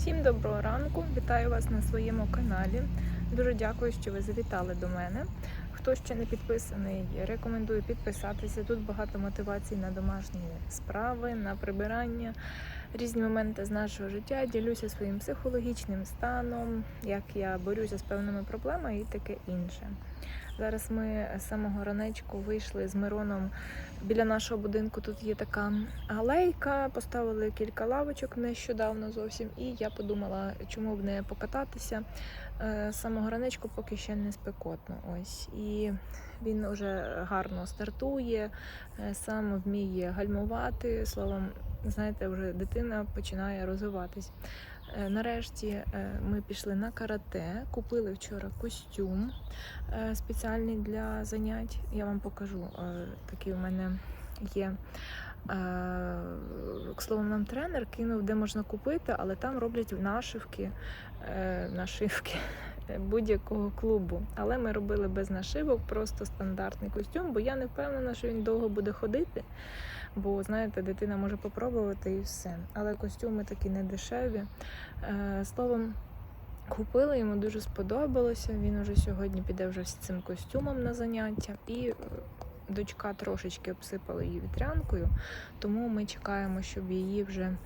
Всім доброго ранку! Вітаю вас на своєму каналі. Дуже дякую, що ви завітали до мене. Хто ще не підписаний, рекомендую підписатися. Тут багато мотивацій на домашні справи, на прибирання, різні моменти з нашого життя. Ділюся своїм психологічним станом, як я борюся з певними проблемами і таке інше. Зараз ми з самого ранечку вийшли з Мироном. Біля нашого будинку тут є така галейка, поставили кілька лавочок нещодавно зовсім, і я подумала, чому б не покататися. Е, З самого ранечку поки ще не спекотно. Ось. І він вже гарно стартує, е, сам вміє гальмувати. Словом, знаєте, вже дитина починає розвиватись. Е, Нарешті е, ми пішли на карате, купили вчора костюм е, спеціальний для занять. Я вам покажу. Такий у мене є. К слову, нам тренер кинув, де можна купити, але там роблять нашивки, нашивки будь-якого клубу. Але ми робили без нашивок, просто стандартний костюм, бо я не впевнена, що він довго буде ходити. Бо, знаєте, дитина може попробувати і все. Але костюми такі не дешеві. Е, Словом, купили, йому дуже сподобалося. Він уже сьогодні піде вже з цим костюмом на заняття. І е, дочка трошечки обсипала її вітрянкою, тому ми чекаємо, щоб її вже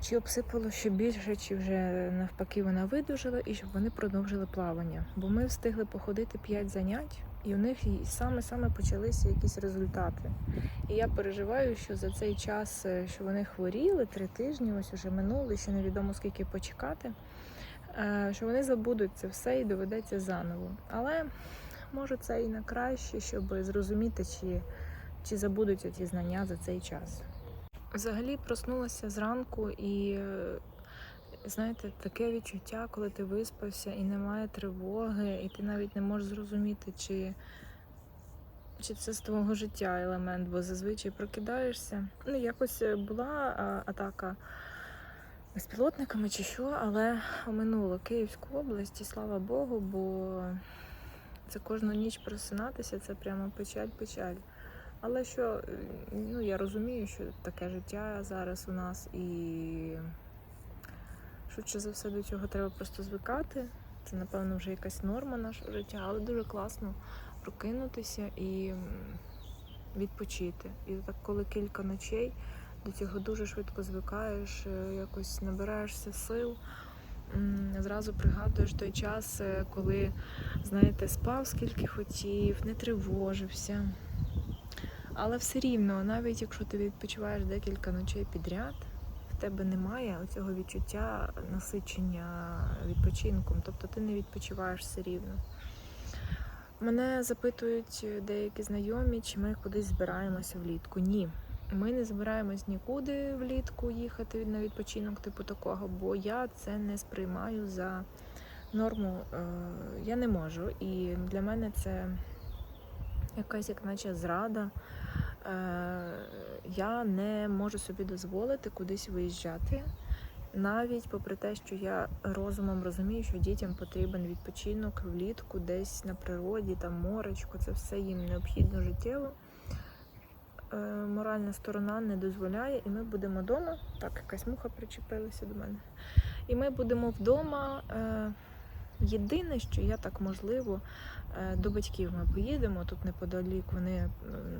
чи обсипало ще більше, чи вже навпаки вона видужала, і щоб вони продовжили плавання. Бо ми встигли походити 5 занять, і у них саме-саме почалися якісь результати. І я переживаю, що за цей час, е, що вони хворіли, три тижні, ось уже минуло, ще невідомо скільки почекати, е, що вони забудуть це все і доведеться заново. Але може це і на краще, щоб зрозуміти, чи, чи забудуть ті знання за цей час. Взагалі проснулася зранку і. Знаєте, таке відчуття, коли ти виспався і немає тривоги, і ти навіть не можеш зрозуміти, чи, чи це з твого життя елемент, бо зазвичай прокидаєшся. Ну, якось е, була а, атака безпілотниками чи що, але оминуло Київську область, і слава Богу, бо це кожну ніч просинатися, це прямо печаль-печаль. Але що, ну я розумію, що таке життя зараз у нас і швидше за все до цього треба просто звикати. Це, напевно, вже якась норма нашого життя, але дуже класно прокинутися і відпочити. І так, коли кілька ночей до цього дуже швидко звикаєш, е, якось набираєшся сил. Зразу пригадуєш той час, е, коли, знаєте, спав скільки хотів, не тривожився. Але все рівно, навіть якщо ти відпочиваєш декілька ночей підряд, в тебе немає цього відчуття насичення відпочинком, тобто ти не відпочиваєш все рівно. Мене запитують деякі знайомі, чи ми кудись збираємося влітку. Ні, ми не збираємось нікуди влітку їхати на відпочинок, типу такого, бо я це не сприймаю за норму. Е, Я не можу. І для мене це якась як наче зрада. Е, Я не можу собі дозволити кудись виїжджати. Навіть попри те, що я розумом розумію, що дітям потрібен відпочинок влітку, десь на природі, там моречко, це все їм необхідно життєво. Е, Моральна сторона не дозволяє, і ми будемо вдома. Так, якась муха причепилася до мене. І ми будемо вдома. Єдине, що я так можливо е, до батьків ми поїдемо тут неподалік. Вони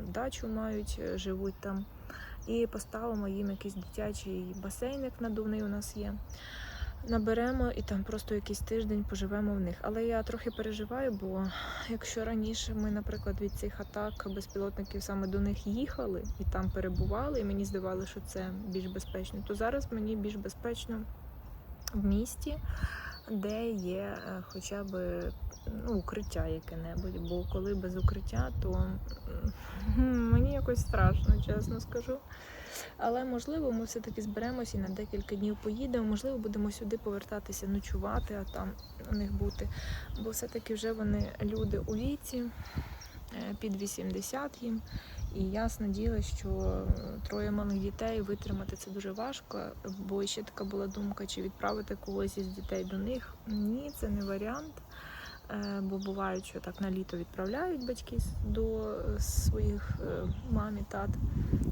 дачу мають, е, живуть там, і поставимо їм якийсь дитячий басейник надувний у нас є. Наберемо і там просто якийсь тиждень поживемо в них. Але я трохи переживаю, бо якщо раніше ми, наприклад, від цих атак безпілотників саме до них їхали і там перебували, і мені здавалося, що це більш безпечно, то зараз мені більш безпечно в місті, де є е, хоча б ну, укриття яке-небудь. Бо коли без укриття, то мені якось страшно, чесно скажу. Але можливо, ми все-таки зберемося і на декілька днів поїдемо. Можливо, будемо сюди повертатися, ночувати, а там у них бути. Бо все-таки вже вони люди у віці, е, під 80 їм. І ясне діло, що е, троє малих дітей витримати це дуже важко. Бо ще така була думка, чи відправити когось із дітей до них. Ні, це не варіант. Е, Бо бувають, що так на літо відправляють батьки до е, своїх мам і тат.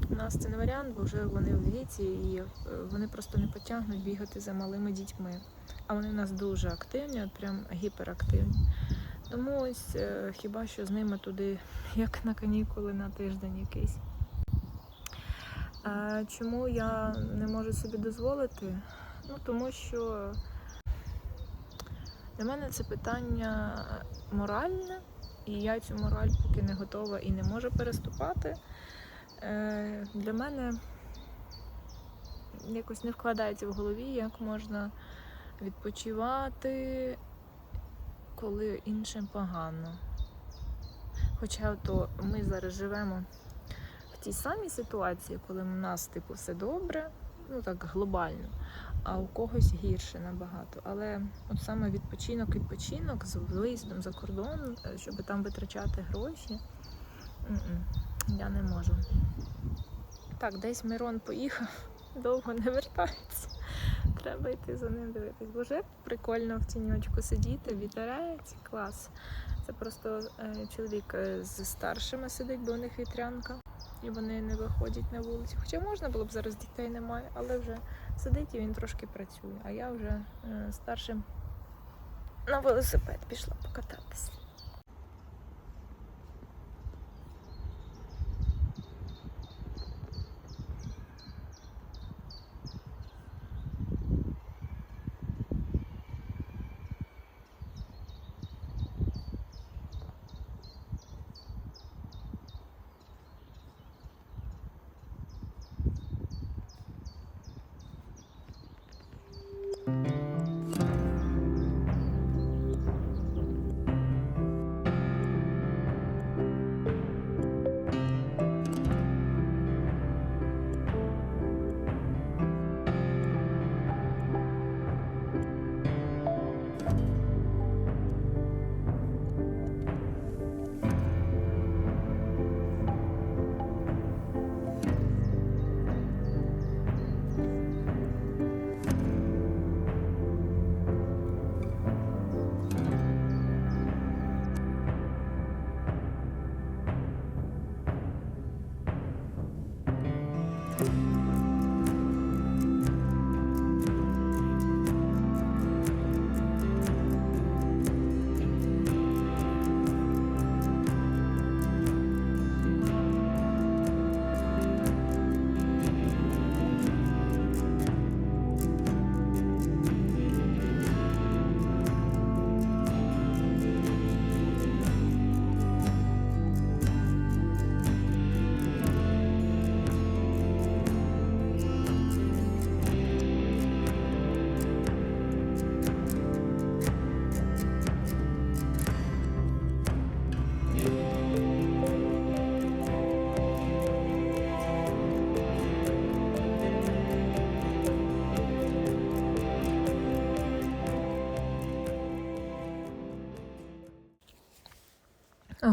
У нас це не варіант, бо вже вони в віці і вони просто не потягнуть бігати за малими дітьми. А вони у нас дуже активні, от прям гіперактивні. Тому ось е, хіба що з ними туди, як на канікули на тиждень якийсь. Чому я не можу собі дозволити? Ну тому що для мене це питання моральне, і я цю мораль поки не готова і не можу переступати. Е, Для мене якось не вкладається в голові, як можна відпочивати, коли іншим погано. Хоча то ми зараз живемо в тій самій ситуації, коли в нас типу все добре, ну так глобально, а у когось гірше набагато. Але от саме відпочинок, відпочинок з виїздом за кордон, е, щоб там витрачати гроші, я не можу. Так, десь Мирон поїхав, довго не вертається. Треба йти за ним дивитись. Боже, прикольно в тіньочку сидіти, вітерець, клас. Це просто е, чоловік е, з старшими сидить, бо у них вітрянка, і вони не виходять на вулицю. Хоча можна було б зараз дітей немає, але вже сидить і він трошки працює. А я вже е, старшим на велосипед пішла покататися.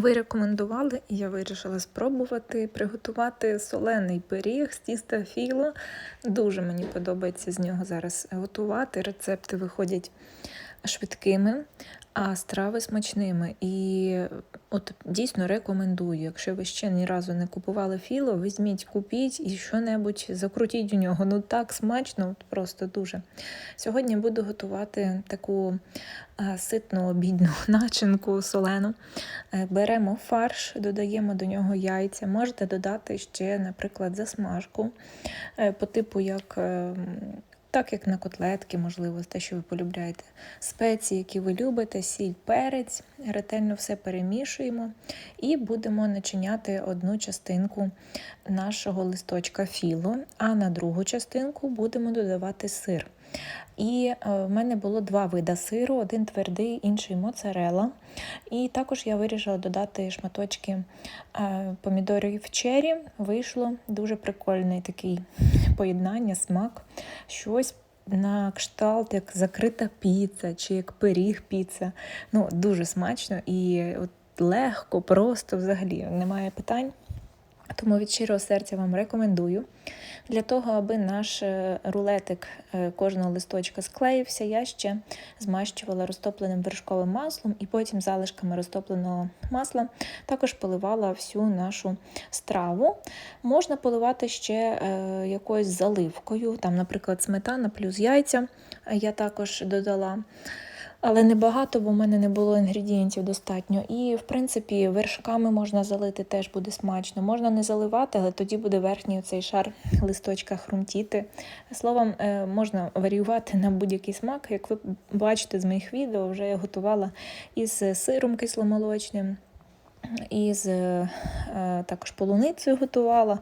Ви рекомендували, і я вирішила спробувати приготувати солений пиріг з тіста філо. Дуже мені подобається з нього зараз готувати. Рецепти виходять швидкими, а страви смачними. І от дійсно рекомендую. Якщо ви ще ні разу не купували філо, візьміть, купіть і що-небудь закрутіть у нього. Ну так смачно, просто дуже. Сьогодні буду готувати таку а, ситну обідну начинку солену. Е, Беремо фарш, додаємо до нього яйця. Можете додати ще, наприклад, засмажку е, по типу як. Так як на котлетки, можливо, те, що ви полюбляєте. Спеції, які ви любите, сіль, перець, ретельно все перемішуємо і будемо начиняти одну частинку нашого листочка філо, а на другу частинку будемо додавати сир. І е, в мене було два види сиру: один твердий, інший моцарела. І також я вирішила додати шматочки е, помідорів чері. Вийшло дуже прикольний такий поєднання, смак. Щось на кшталт, як закрита піца чи як пиріг піца. Ну, дуже смачно і от легко, просто взагалі немає питань. Тому від щирого серця вам рекомендую. Для того, аби наш е, рулетик е, кожного листочка склеївся, я ще змащувала розтопленим вершковим маслом і потім залишками розтопленого масла також поливала всю нашу страву. Можна поливати ще е, якоюсь заливкою, там, наприклад, сметана плюс яйця я також додала. Але небагато, бо в мене не було інгредієнтів достатньо. І, в принципі, вершками можна залити, теж буде смачно. Можна не заливати, але тоді буде верхній цей шар листочка хрумтіти. Словом, е, можна варіювати на будь-який смак. Як ви бачите з моїх відео, вже я готувала із сиром кисломолочним. Із е, також полуницею готувала.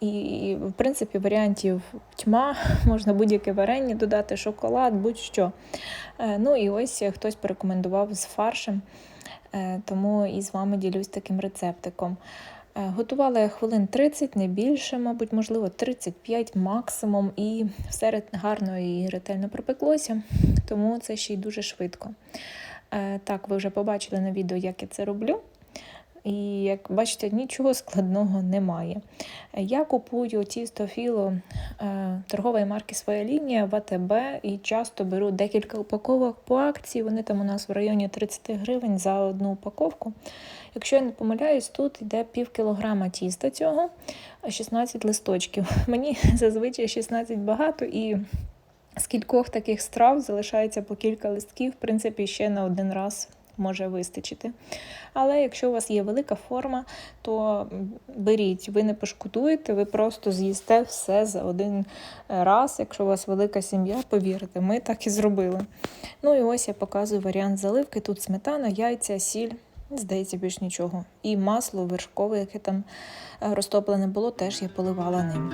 І, в принципі, варіантів тьма, можна будь-яке варення додати, шоколад, будь-що. Е, ну і ось хтось порекомендував з фаршем, е, тому і з вами ділюсь таким рецептиком. Готувала я хвилин 30, не більше, мабуть, можливо, 35 максимум, і все гарно і ретельно пропеклося, тому це ще й дуже швидко. Так, ви вже побачили на відео, як я це роблю. І, як бачите, нічого складного немає. Я купую тісто філо е, торгової марки Своя лінія в АТБ і часто беру декілька упаковок по акції. Вони там у нас в районі 30 гривень за одну упаковку. Якщо я не помиляюсь, тут йде пів кілограма тіста цього, 16 листочків. Мені зазвичай 16 багато і. З кількох таких страв залишається по кілька листків, в принципі, ще на один раз може вистачити. Але якщо у вас є велика форма, то беріть, ви не пошкодуєте, ви просто з'їсте все за один раз. Якщо у вас велика сім'я, повірте, ми так і зробили. Ну і ось я показую варіант заливки. Тут сметана, яйця, сіль. Здається, більш нічого. І масло вершкове, яке там е, розтоплене було, теж я поливала ним.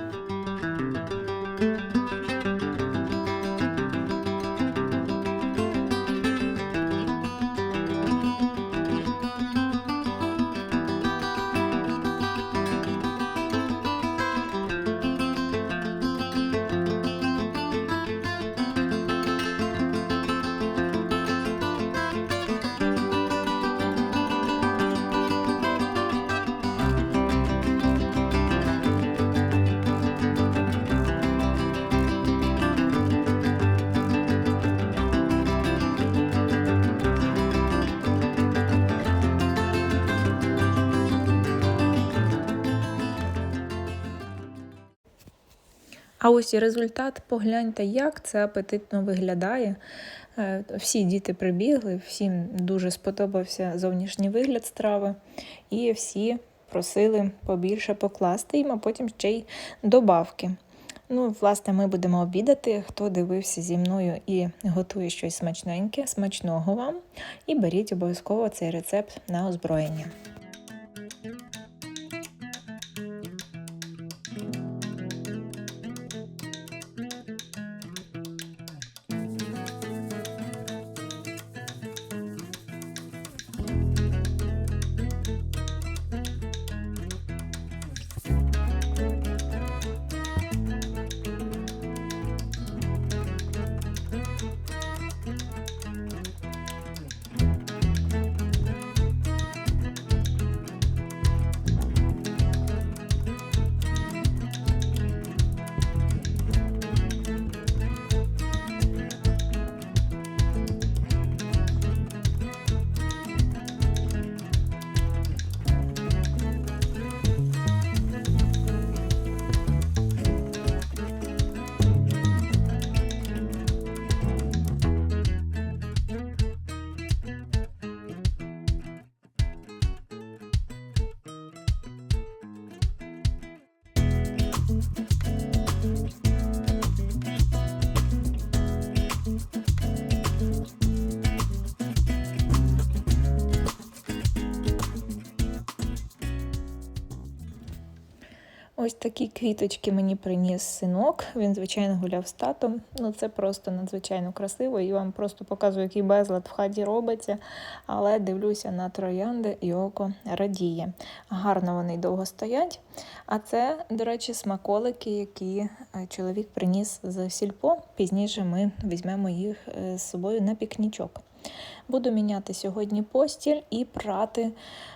А ось і результат, погляньте, як це апетитно виглядає. Е, всі діти прибігли, всім дуже сподобався зовнішній вигляд страви, і всі просили побільше покласти їм, а потім ще й добавки. Ну, власне, ми будемо обідати. Хто дивився зі мною і готує щось смачненьке, смачного вам. І беріть обов'язково цей рецепт на озброєння. Ось такі квіточки мені приніс синок. Він, звичайно, гуляв з татом. Ну, Це просто надзвичайно красиво. І вам просто показую, який безлад в хаті робиться. Але дивлюся на троянди і око радіє. Гарно вони довго стоять. А це, до речі, смаколики, які е, чоловік приніс з сільпо. Пізніше ми візьмемо їх е, з собою на пікнічок. Буду міняти сьогодні постіль і прати,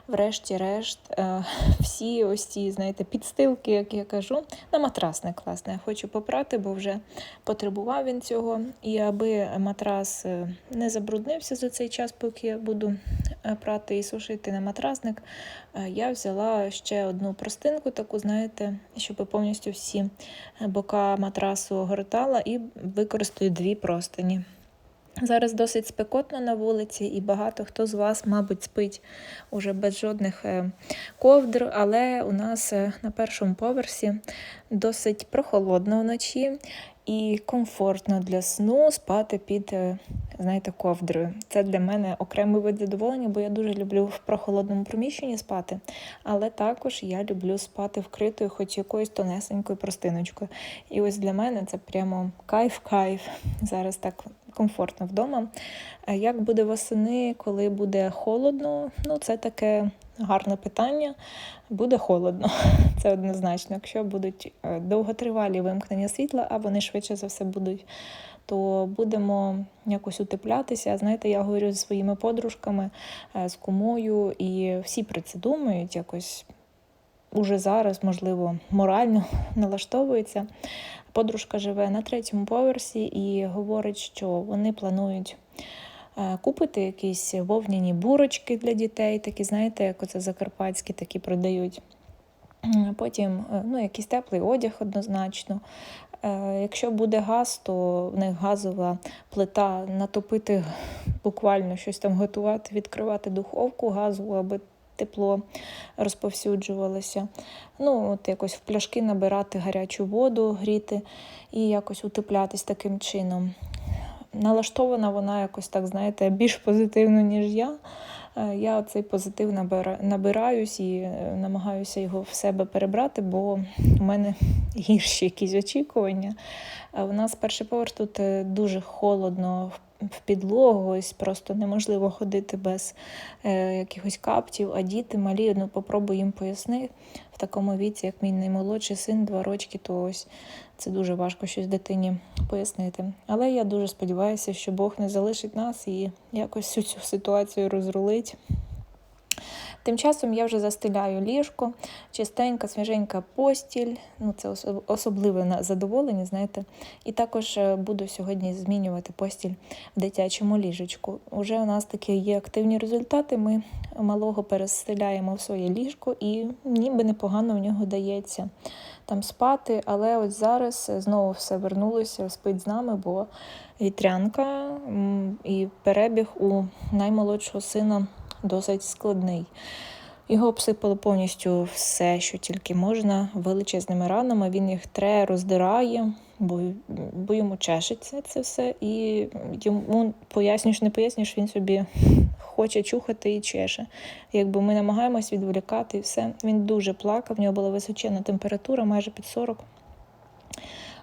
врешті-решт, е, всі ось ці, знаєте, підстилки, як я кажу, на матрасник, власне. Я хочу попрати, бо вже потребував він цього. І аби матрас е, не забруднився за цей час, поки я буду е, прати і сушити на матрасник, я взяла ще одну простинку, таку, знаєте, щоб повністю всі бока матрасу огортала і використаю дві простині. Зараз досить спекотно на вулиці, і багато хто з вас, мабуть, спить уже без жодних е, ковдр, але у нас е, на першому поверсі досить прохолодно вночі і комфортно для сну спати під, е, знаєте, ковдрою. Це для мене окремий вид задоволення, бо я дуже люблю в прохолодному приміщенні спати, але також я люблю спати вкритою, хоч якоюсь тонесенькою простиночкою. І ось для мене це прямо кайф-кайф. Зараз так комфортно вдома. Як буде восени, коли буде холодно? Ну, це таке гарне питання. Буде холодно, це однозначно. Якщо будуть е, довготривалі вимкнення світла, а вони швидше за все будуть, то будемо якось утеплятися. Знаєте, я говорю зі своїми подружками, е, з кумою, і всі про це думають якось. Уже зараз, можливо, морально налаштовується. Подружка живе на третьому поверсі і говорить, що вони планують купити якісь вовняні бурочки для дітей, такі, знаєте, як оце закарпатські такі продають. Потім е, ну, якийсь теплий одяг однозначно. Е, Якщо буде газ, то в них газова плита натопити буквально щось там готувати, відкривати духовку газову, аби тепло розповсюджувалося. Ну, от якось в пляшки набирати гарячу воду, гріти і якось утеплятись таким чином. Налаштована вона якось так, знаєте, більш позитивно, ніж я. Е, Я цей позитив набираюсь і е, намагаюся його в себе перебрати, бо у мене гірші якісь очікування. У нас перший поверх тут е, дуже холодно в- в підлогу, ось просто неможливо ходити без е, якихось каптів, а діти малі, ну попробуй їм поясни в такому віці, як мій наймолодший син, два рочки, то ось це дуже важко щось дитині пояснити. Але я дуже сподіваюся, що Бог не залишить нас і якось цю, цю ситуацію розрулить. Тим часом я вже застеляю ліжко, чистенька, свіженька постіль. Ну, це особливе задоволення, знаєте. І також е, буду сьогодні змінювати постіль в дитячому ліжечку. Уже у нас такі є активні результати. Ми малого перестеляємо в своє ліжко і ніби непогано в нього дається там спати. Але ось зараз знову все вернулося, спить з нами, бо вітрянка і перебіг у наймолодшого сина досить складний. Його обсипало повністю все, що тільки можна, величезними ранами. Він їх тре, роздирає, бо, бо йому чешеться це все. І йому пояснюєш, не пояснюєш, він собі хоче чухати і чеше. Якби ми намагаємось відволікати і все. Він дуже плакав, в нього була височенна температура, майже під 40.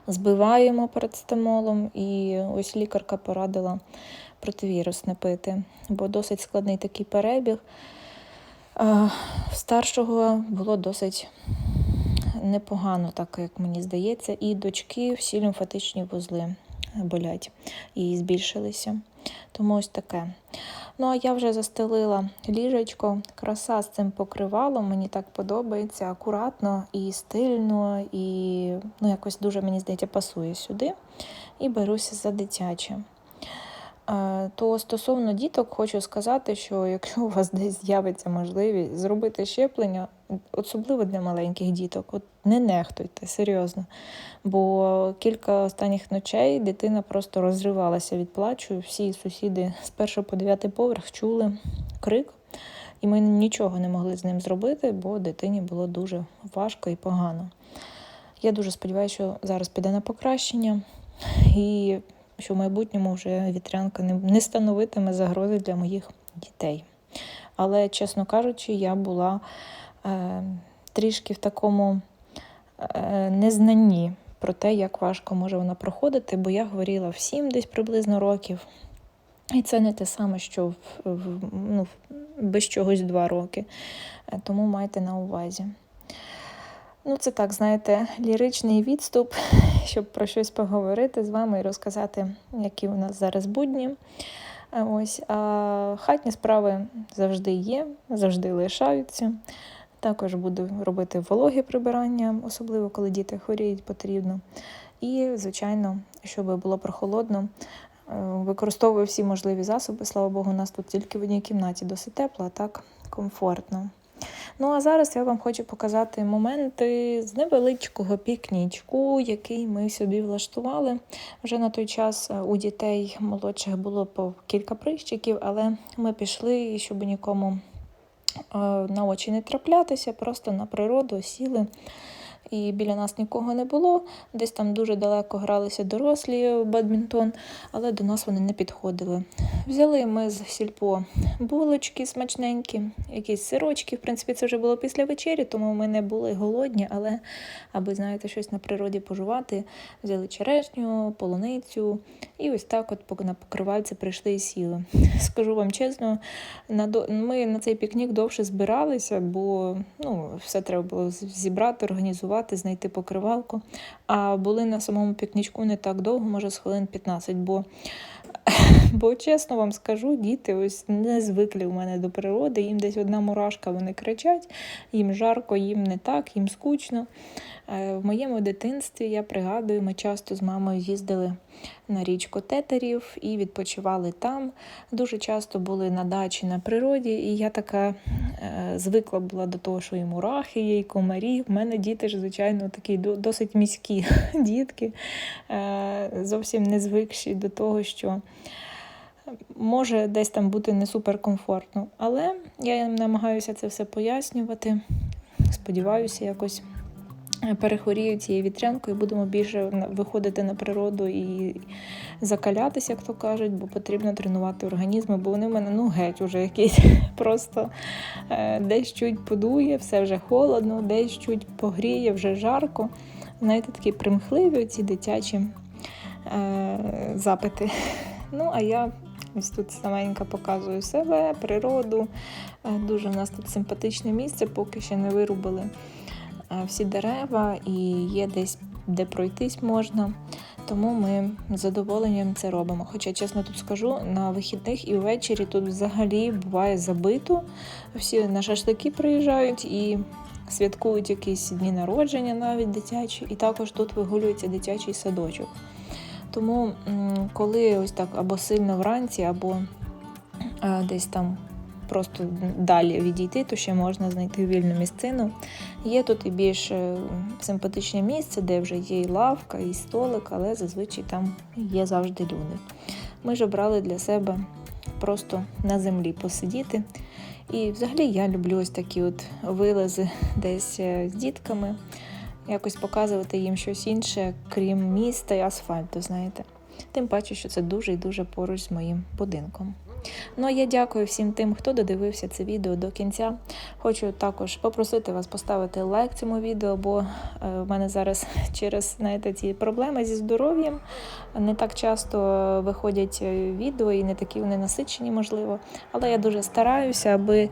Збиваємо парацетамолом, і ось лікарка порадила противірусне пити, бо досить складний такий перебіг. Старшого було досить непогано, так як мені здається, і дочки всі лімфатичні вузли болять і збільшилися. Тому ось таке. Ну, а я вже застелила ліжечко, краса з цим покривалом, мені так подобається, акуратно і стильно, і ну, якось дуже, мені здається, пасує сюди. І беруся за дитяче. Е, То стосовно діток, хочу сказати, що якщо у вас десь з'явиться можливість зробити щеплення, особливо для маленьких діток, от не нехтуйте, серйозно. Бо кілька останніх ночей дитина просто розривалася від плачу. Всі сусіди з першого по дев'ятий поверх чули крик, і ми нічого не могли з ним зробити, бо дитині було дуже важко і погано. Я дуже сподіваюся, що зараз піде на покращення, і що в майбутньому вже вітрянка не, становитиме загрози для моїх дітей. Але, чесно кажучи, я була е, трішки в такому е, незнанні про те, як важко може вона проходити, бо я говорила в 7 десь приблизно років. І це не те саме, що в, в, ну, без чогось два роки. Е, Тому майте на увазі. Ну, це так, знаєте, ліричний відступ, щоб про щось поговорити з вами і розказати, які у нас зараз будні. Ось, а хатні справи завжди є, завжди лишаються. Також буду робити вологі прибирання, особливо коли діти хворіють, потрібно. І, звичайно, щоб було прохолодно, е, використовую всі можливі засоби. Слава Богу, у нас тут тільки в одній кімнаті досить тепло, а так комфортно. Ну а зараз я вам хочу показати моменти з невеличкого пікнічку, який ми собі влаштували. Вже на той час е, у дітей молодших було по кілька прищиків, але ми пішли, щоб нікому е, на очі не траплятися, просто на природу сіли. І біля нас нікого не було. Десь там дуже далеко гралися дорослі в бадмінтон, але до нас вони не підходили. Взяли ми з сільпо булочки смачненькі, якісь сирочки. В принципі, це вже було після вечері, тому ми не були голодні, але аби знаєте, щось на природі пожувати, взяли черешню, полуницю, і ось так, от на покривальці прийшли і сіли. Скажу вам чесно, ми на цей пікнік довше збиралися, бо ну, все треба було зібрати, організувати, знайти покривалку. А були на самому пікнічку не так довго, може з хвилин 15, бо Бо чесно вам скажу, діти ось не звикли у мене до природи. Їм десь одна мурашка, вони кричать, їм жарко, їм не так, їм скучно. Е, В моєму дитинстві я пригадую, ми часто з мамою їздили на річку Тетерів і відпочивали там. Дуже часто були на дачі на природі, і я така е, звикла була до того, що і мурахи є, і комарі. У мене діти ж, звичайно, такі досить міські дітки, е, зовсім не звикші до того, що може десь там бути не суперкомфортно. Але я намагаюся це все пояснювати. Сподіваюся, якось перехворію цією вітрянкою, будемо більше виходити на природу і закалятися, як то кажуть, бо потрібно тренувати організми, бо вони в мене ну геть уже якісь просто е, десь чуть подує, все вже холодно, десь чуть погріє, вже жарко. Знаєте, такі примхливі ці дитячі е, запити. Ну, а я ось тут саменька показую себе, природу. Е, Дуже в нас тут симпатичне місце, поки ще не вирубили е, всі дерева і є десь, де пройтись можна. Тому ми з задоволенням це робимо. Хоча, чесно тут скажу, на вихідних і ввечері тут взагалі буває забито. Всі на шашлики приїжджають і святкують якісь дні народження, навіть дитячі, і також тут вигулюється дитячий садочок. Тому, коли ось так або сильно вранці, або е, десь там просто далі відійти, то ще можна знайти вільну місцину. Є тут і більш е, симпатичне місце, де вже є і лавка, і столик, але зазвичай там є завжди люди. Ми ж обрали для себе просто на землі посидіти. І взагалі я люблю ось такі от вилази десь е, з дітками, якось показувати їм щось інше, крім міста і асфальту, знаєте. Тим паче, що це дуже і дуже поруч з моїм будинком. Ну а я дякую всім тим, хто додивився це відео до кінця. Хочу також попросити вас поставити лайк цьому відео, бо е, в мене зараз через знаєте, ці проблеми зі здоров'ям не так часто виходять е, відео і не такі вони насичені, можливо. Але я дуже стараюся, аби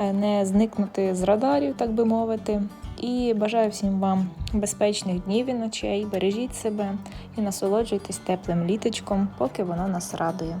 е, не зникнути з радарів, так би мовити. І бажаю всім вам безпечних днів і ночей. Бережіть себе і насолоджуйтесь теплим літочком, поки воно нас радує.